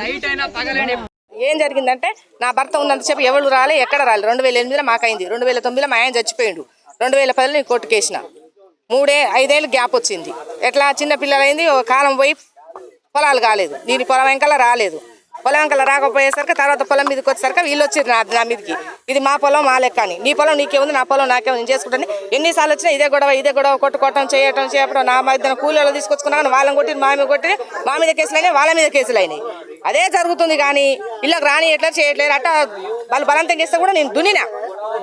Night అయినా పగలేని ఏం జరిగిందంటే నా భర్త ఉన్నంతసేపు ఎవరు రాలే ఎక్కడ రాలే. రెండు వేల ఎనిమిదిలో మాకైంది. రెండు వేల తొమ్మిదిలో మా ఆయన చచ్చిపోయిండు. రెండు వేల పదిలో నేను కొట్టుకేసిన మూడే ఐదేళ్ళు గ్యాప్ వచ్చింది. ఎట్లా? చిన్నపిల్లలైంది ఓ కాలం పోయి పొలాలు కాలేదు. దీని పొలం వెంకల రాలేదు. పొలం వెంకల రాకపోయేసరికి తర్వాత పొలం మీదకి వచ్చేసరికి వీళ్ళు వచ్చారు నా నా మీదకి. ఇది మా పొలం మా లెక్క అని. నీ పొలం నీకే ఉంది నా పొలం నాకే ఉంది నేను చేసుకుంటాను ఎన్నిసార్లు వచ్చినా ఇదే గొడవ ఇదే గొడవ కొట్టుకోవటం చేయటం చేయటం నా మధ్యన కూలీలో తీసుకొచ్చుకున్నాను వాళ్ళని కొట్టి మా మీద కొట్టి మా మీద కేసులు అయినాయి వాళ్ళ మీద కేసులు అయినాయి. అదే జరుగుతుంది కానీ ఇళ్ళకి రాని ఎట్లా చేయట్లేదు అట్ట వాళ్ళు బలంతం చేస్తే కూడా నేను దున్నినా.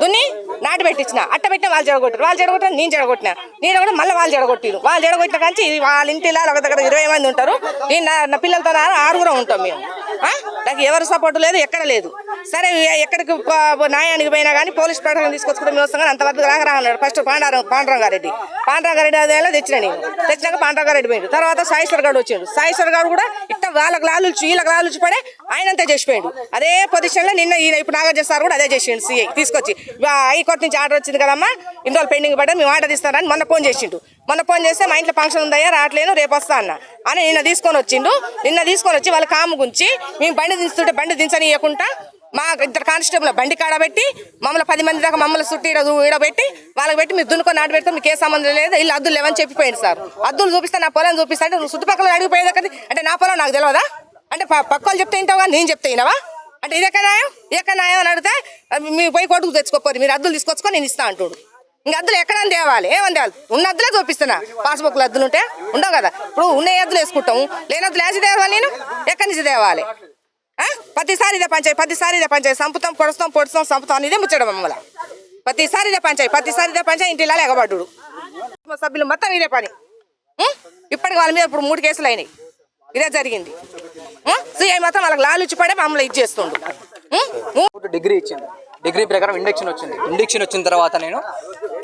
దున్ని నాటు పెట్టించిన. అట్ట పెట్టిన వాళ్ళు జడగొట్టారు. వాళ్ళు జడగొట్టిన నేను జడగొట్టిన. నేను కూడా మళ్ళీ వాళ్ళు జడగొట్టిరు వాళ్ళు జడగొట్టిన కానీ వాళ్ళ ఇంటిలో ఒక దగ్గర ఇరవై మంది ఉంటారు. నేను నా పిల్లలతో నా ఆరుగురం ఉంటాం మేము. నాకు ఎవరు సపోర్ట్ లేదు ఎక్కడ లేదు. సరే ఎక్కడికి న్యాయానికి పోయినా కానీ పోలీస్ ప్రకటన తీసుకొచ్చుకుంటే మేము వస్తాం కానీ అంతవరకు రాక రాన్నాడు ఫస్ట్ పాండారం పాండరంగారెడ్డి. పాండరంగారెడ్డి అదేలా తెచ్చిన నేను. తెచ్చినాక పాండరంగారెడ్డి పోయిండు. తర్వాత సాయేశ్వర గౌడ్ వచ్చిండు. సాయేశ్వర గౌడ్ కూడా ఇట్ట వాళ్ళకి లాలుచి వీళ్ళకి లాలుచి పడే ఆయన చేసిపోయాడు. అదే పొజిషన్లో నిన్న ఈయన ఇప్పుడు నాగార్జున సార్ కూడా అదే చేసిండు సీఐ తీసుకొచ్చి. హైకోర్టు నుంచి ఆర్డర్ వచ్చింది కదమ్మా ఇన్ని రోజులు పెండింగ్ పడ్డా మేము ఆర్డర్ ఇస్తారని మొన్న ఫోన్ చేసిండు. మొన్న ఫోన్ చేస్తే మా ఇంట్లో ఫంక్షన్ ఉందయ్యా రావట్లేను రేపు వస్తా అన్న. అని నిన్న తీసుకొని వచ్చిండు. నిన్న తీసుకొని వచ్చి వాళ్ళ కాము గుంచి మేము బండి దించుతుంటే బండి దించనియకుండా మా ఇద్దరు కానిస్టేబుల్ బండి కాడబెట్టి మమ్మల్ని పది మంది దాకా మమ్మల్ని చుట్టి ఈడ ఈడబెట్టి వాళ్ళకి పెట్టి మీరు దున్నుకొని నాటు పెడితే మీకు ఏ సంబంధం లేదు. ఇల్లు అద్దులు లేవని చెప్పిపోయింది సార్. అద్దులు చూపిస్తే నా పొలం చూపిస్తా అంటే నువ్వు చుట్టుపక్కల అడిగిపోయేది కదా అంటే నా పొలం నాకు తెలియదా అంటే పక్క వాళ్ళు చెప్తే వింటావా? నేను చెప్తే ఇనవా అంటే ఇదే న్యాయం? ఇదెక్కడ న్యాయం అని అడిగితే మీరు మీ పోయి కొడుకు తెచ్చుకోపోరు మీరు అద్దులు తీసుకొచ్చుకొని నేను ఇస్తా అంటాడు. ఇంకా అద్దులు ఎక్కడ తేవాలి? ఏమని తేవాలి? ఉన్న అద్దులే చూపిస్తున్నా. పాస్బుక్లు అద్దులు ఉంటే ఉండవు కదా. ఇప్పుడు ఉన్న అద్దులు వేసుకుంటాము. లేని అద్దులు వేసి తేవాలి నేను? ఎక్కడి నుంచి తేవాలి? ప్రతిసారి ఇదే పంచాయి ప్రతిసారి ఇదే పంచాయి సంపుతాం పొడుస్తాం పొడుస్తాం సంపుతాం ఇదే ముచ్చడం మమ్మల్ని. ప్రతిసారి ఇదే పంచాయి ప్రతిసారి ఇదే పంచాయి ఇంటిలా ఎగబడ్డు సభ్యులు మొత్తం ఇదే పని. ఇప్పటికి వాళ్ళ మీద ఇప్పుడు మూడు కేసులు అయినాయి. ఇదే జరిగింది. సీఐ మొత్తం వాళ్ళకి లాలుచి పడే మమ్మల్ని ఇది చేస్తుండు. డిగ్రీ ఇచ్చింది డిగ్రీ ప్రకారం ఇండక్షన్ వచ్చింది. ఇండక్షన్ వచ్చిన తర్వాత నేను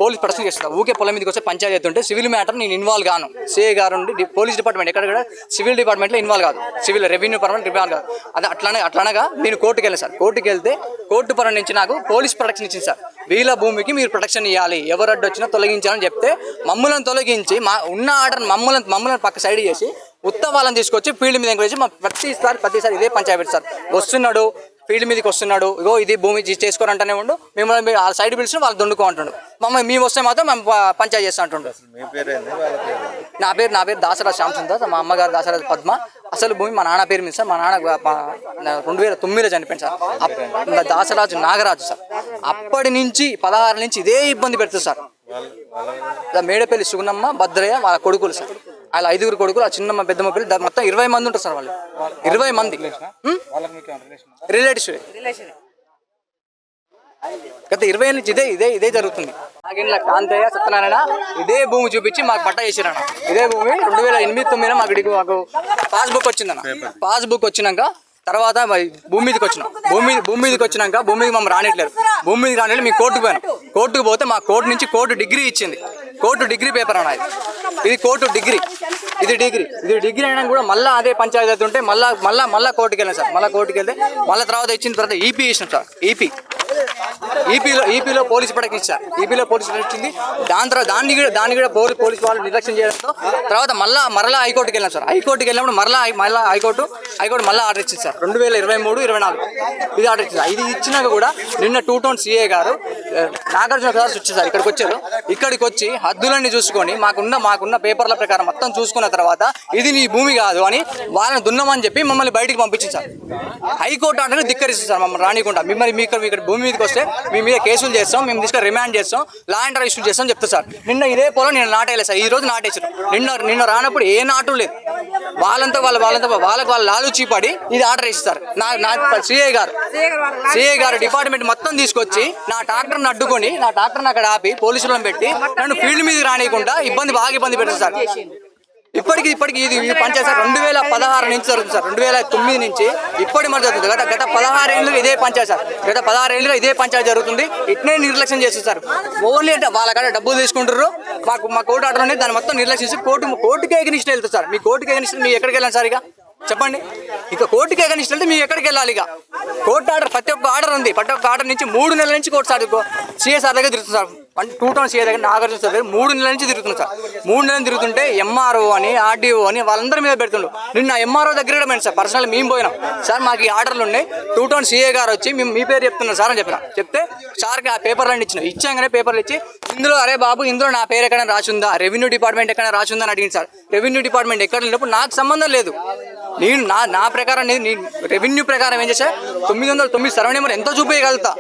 పోలీస్ ప్రొటెక్షన్ చేస్తాను ఊకే పొలం మీదకి వచ్చే పంచాయతీ ఉంటే సివిల్ మ్యాటర్ నేను ఇన్వాల్వ్ కాను సిఏ గారు నుండి పోలీస్ డిపార్ట్మెంట్ ఎక్కడ కూడా సివిల్ డిపార్ట్మెంట్లో ఇన్వాల్వ్ కాదు. సివిల్ రెవెన్యూ డిపార్ట్మెంట్ ఇన్వాల్వ్ కాదు. అది అట్లానే అట్లనగా నేను కోర్టుకు వెళ్ళాను సార్. కోర్టుకు వెళ్తే కోర్టు పరం నుంచి నాకు పోలీస్ ప్రొటెక్షన్ ఇచ్చింది సార్. వీళ్ళ భూమికి మీరు ప్రొటెక్షన్ ఇవ్వాలి ఎవరు అడ్డు వచ్చినా తొలగించాలని చెప్తే మమ్మల్ని తొలగించి మా ఉన్న ఆర్డర్ మమ్మల్ని మమ్మల్ని పక్క సైడ్ చేసి ఉత్తవాళ్ళని తీసుకొచ్చి ఫీల్డ్ మీద ఎంకరేజ్ మా ప్రతిసారి ప్రతిసారి ఇదే పంచాయతీ సార్. వస్తున్నాడు ఫీల్డ్ మీదకి వస్తున్నాడు. ఇగో ఇది భూమి చేసుకోరంటేనే ఉండు. మిమ్మల్ని ఆ సైడ్ పిలిచిన వాళ్ళు దుండుకో అంటుండు మమ్మల్ని మేము వస్తే మాత్రం మేము పంచాయతీ చేస్తా అంటుండు. నా పేరు నా పేరు దాసరాజ్ శ్యామ్ సుందర్ మా అమ్మగారు దాసరాజ్ పద్మ. అసలు భూమి మా నాన్న పేరు మీద సార్. మా నాన్న రెండు వేల తొమ్మిదిలో చనిపోయింది సార్. దాసరాజు నాగరాజు సార్. అప్పటి నుంచి పదహారు నుంచి ఇదే ఇబ్బంది పెడుతుంది సార్. మేడపల్లి సుగుణమ్మ భద్రయ్య వాళ్ళ కొడుకులు సార్. వాళ్ళ ఐదుగురు కొడుకులు ఆ చిన్నమ్మ పెద్దమ్మ పిల్లలు దా- మొత్తం ఇరవై మంది ఉంటారు సార్ వాళ్ళు. ఇరవై మంది. రిలేటివ్స్ గత ఇరవై నుంచి ఇదే ఇదే ఇదే జరుగుతుంది. కాంతయ్య సత్యనారాయణ ఇదే భూమి చూపించి మాకు పట్ట చేసిరన్న. ఇదే భూమి రెండు వేల ఎనిమిది తొమ్మిదిలో మాకు ఇడికి మాకు పాస్బుక్ వచ్చిందన్న. పాస్బుక్ వచ్చినాక తర్వాత భూమి మీదకి వచ్చినాం. భూమి మీద భూమి మీదకి వచ్చినాక భూమి మీద మమ్మల్ని రానిట్లేదు. భూమి మీదకి రానిట్లేదు మేము కోర్టుకు పోయాం కోర్టుకు పోతే మా కోర్టు నుంచి కోర్టు డిగ్రీ ఇచ్చింది. కోర్టు డిగ్రీ పేపర్ అన్న ఇది. Court decree. ఇది డిగ్రీ. ఇది డిగ్రీ అయినా కూడా మళ్ళీ అదే పంచాయతీ ఉంటే మళ్ళీ మళ్ళీ మళ్ళీ కోర్టుకి వెళ్ళాను సార్. మళ్ళీ కోర్టుకి వెళ్తే మళ్ళీ తర్వాత ఇచ్చిన తర్వాత ఈపీ ఇచ్చిన సార్. ఈపీ. ఈపీలో ఈపీలో పోలీస్ పడక ఇచ్చారు ఈపీలో పోలీస్ ప్రొటెక్షన్ ఇచ్చింది. దాని తర్వాత దాన్ని కూడా దాన్ని కూడా పోలీస్ పోలీస్ వాళ్ళు నిర్లక్ష్యం చేయడంతో తర్వాత మళ్ళా మరలా హైకోర్టుకి వెళ్ళాం సార్. హైకోర్టుకి వెళ్ళినప్పుడు మరలా మళ్ళీ హైకోర్టు హైకోర్టు మళ్ళీ ఆర్డర్ ఇచ్చింది సార్. రెండు వేల ఇరవై మూడు ఇరవై నాలుగు. ఇది ఆర్డర్ ఇచ్చింది. ఇది ఇచ్చినాక కూడా నిన్న టూ టౌన్ సిఏ గారు నాగార్జున ప్రసాద్ వచ్చారు సార్ ఇక్కడికి వచ్చారు. ఇక్కడికి వచ్చి హద్దులన్నీ చూసుకొని మాకున్న మాకున్న పేపర్ల ప్రకారం మొత్తం చూసుకున్న తర్వాత ఇది నీ భూమి కాదు అని వాళ్ళని దున్నమని చెప్పి మమ్మల్ని బయటికి పంపించింది సార్. హైకోర్టు ఆర్డర్ ధిక్కరిస్తుంది సార్ మమ్మల్ని రానికుండా. మిమ్మల్ని మీ ఇక్కడ భూమి మీదకి వస్తే మీ మీద కేసులు చేస్తాం మేము తీసుకొని రిమాండ్ చేస్తాం లా అండ్ ఆర్డర్ ఇష్యూ చేస్తాం చెప్తా సార్. నిన్న ఇదే పొలం నేను నాటేయలేదు సార్. ఈ రోజు నాటేసారు నిన్న నిన్న రానప్పుడు ఏ నాటు లేదు. వాళ్ళంతా వాళ్ళ వాళ్ళంతా వాళ్ళకి వాళ్ళు లాలుచి పడి ఇది ఆర్డర్ ఇస్తారు నా నా సిఐ గారు సిఐ గారు డిపార్ట్మెంట్ మొత్తం తీసుకొచ్చి నా ట్రాక్టర్ని అడ్డుకొని నా ట్రాక్టర్ని అక్కడ ఆపి పోలీసులను పెట్టి నన్ను ఫీల్డ్ మీదకి రానియకుండా ఇబ్బంది బాగా ఇబ్బంది పెడతారు సార్. ఇప్పటికి ఇప్పటికి ఇది పంచాయతీ సార్ రెండు వేల పదహారు నుంచి జరుగుతుంది సార్ రెండు వేల తొమ్మిది నుంచి ఇప్పటి మన జరుగుతుంది. గత గత పదహారు ఏళ్ళు ఇదే పంచాయతీ సార్. గత పదహారు ఏళ్ళుగా ఇదే పంచాయతీ జరుగుతుంది. ఇట్నే నిర్లక్ష్యం చేస్తుంది సార్. ఓన్లీ అంటే వాళ్ళ డబ్బులు తీసుకుంటారు మాకు మా కోర్టు ఆర్డర్ ఉంది. దాని మొత్తం నిర్లక్ష్యం చేసి కోర్టు కోర్టుకే ఎగనిస్ట్ వెళ్తుంది సార్. మీ కోర్టుకే ఎగనిస్ట్ మీ ఎక్కడికి వెళ్ళాలి సార్ ఇక? చెప్పండి. ఇక కోర్టుకి ఎగనిస్ట్ వెళ్తే మీ ఎక్కడికి వెళ్ళాలి ఇక? కోర్టు ఆర్డర్ ప్రతి ఒక్క ఆర్డర్ ఉంది. ప్రతి ఒక్క ఆర్డర్ నుంచి మూడు నెలల నుంచి కోర్టు సార్ సిఎస్ఆర్ దగ్గర తిరుగుతుంది సార్. టూ టౌన్ సిఏ దగ్గర నాగార్జున సార్ దగ్గర మూడు నెలల నుంచి తిరుగుతున్నాం సార్. మూడు నెలలు తిరుగుతుంటే ఎంఆర్ఓ అని ఆర్డీఓ అని వాళ్ళందరి మీద పెడుతుండ్రు నిన్న ఎంఆర్ఓ దగ్గర కూడా సార్. పర్సనల్ మేము పోయినాం. సార్ మాకు ఈ ఆర్డర్లు ఉన్నాయి. టూ టౌన్ సిఏ గారు వచ్చి మేము మీ పేరు చెప్తున్నాం సార్ అని చెప్పిన. చెప్తే సార్కి ఆ పేపర్లు అన్ని ఇచ్చిన ఇచ్చాగానే పేపర్లు ఇచ్చి ఇందులో అరే బాబు ఇందులో నా పేరు ఎక్కడ రాసి ఉందా రెవెన్యూ డిపార్ట్మెంట్ ఎక్కడ రాసి ఉందా అని అడిగింది సార్. రెవెన్యూ డిపార్ట్మెంట్ ఎక్కడ లేనప్పుడు నాకు సంబంధం లేదు. నేను నా నా ప్రకారం నేను నేను రెవెన్యూ ప్రకారం ఏం చేసా తొమ్మిది వందల తొమ్మిది సర్వ నెంబర్ ఎంత చూపించగలుగుతా?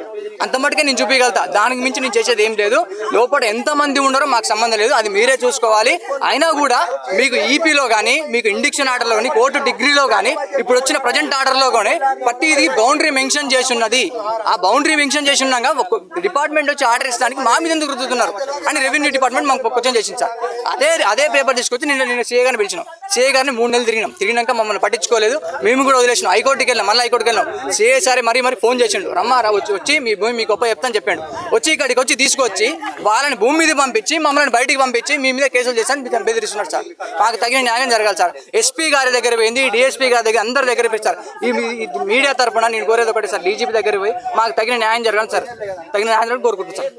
అంత మటుకే నేను చూపించగలుగుతా దానికి మించి నేను చేసేది ఏం లేదు. లోపల ఎంత మంది మాకు సంబంధం లేదు. అది మీరే చూసుకోవాలి. అయినా కూడా మీకు ఈపీలో కానీ మీకు ఇండిక్షన్ ఆర్డర్లో కానీ కోర్టు డిగ్రీలో కానీ ఇప్పుడు వచ్చిన ప్రజెంట్ ఆర్డర్లో కానీ ప్రతిదీ బౌండరీ మెన్షన్ చేసి ఉన్నది ఆ బౌండరీ మెన్షన్ చేసి ఒక డిపార్ట్మెంట్ వచ్చి ఆర్డర్ ఇస్తానికి మా మీద ఎందుకు రుద్దుతున్నారు? అని రెవెన్యూ డిపార్ట్మెంట్ మాకు క్వశ్చన్ చేసింది సార్. అదే అదే పేపర్ తీసుకొచ్చి నేను నేను సీఏగానే గారిని పిలిచినాం. చేయగానే మూడు నెలలు తిరిగినాం. తిరిగినాక మమ్మల్ని పట్టించుకోలేదు. మేము కూడా వదిలేసినాం. హైకోర్టుకి వెళ్ళాం మళ్ళీ హైకోర్టుకి వెళ్ళాం సీఏ మరీ మరీ ఫోన్ చేసిండు. రమ్మారా వచ్చి వచ్చి మీ భూమి మీకు గొప్ప చెప్తాను చెప్పాడు. వచ్చి ఇక్కడికి వచ్చి తీసుకొచ్చి వాళ్ళని భూమి మీద పంపించి మమ్మల్ని బయటికి పంపించి మీ మీద కేసులు చేశాను మీరు బెదిరిస్తున్నారు సార్. మాకు తగిన న్యాయం జరగాలి సార్. ఎస్పీ గారి దగ్గర పోయింది డిఎస్పీ గారి దగ్గర అందరి దగ్గర పోయి సార్. ఈ మీడియా తరఫున నేను కోరేది ఒకటి సార్ డీజీపీ దగ్గర పోయి మాకు తగిన న్యాయం జరగాలి సార్. తగిన న్యాయం కోరుకుంటున్నాను సార్.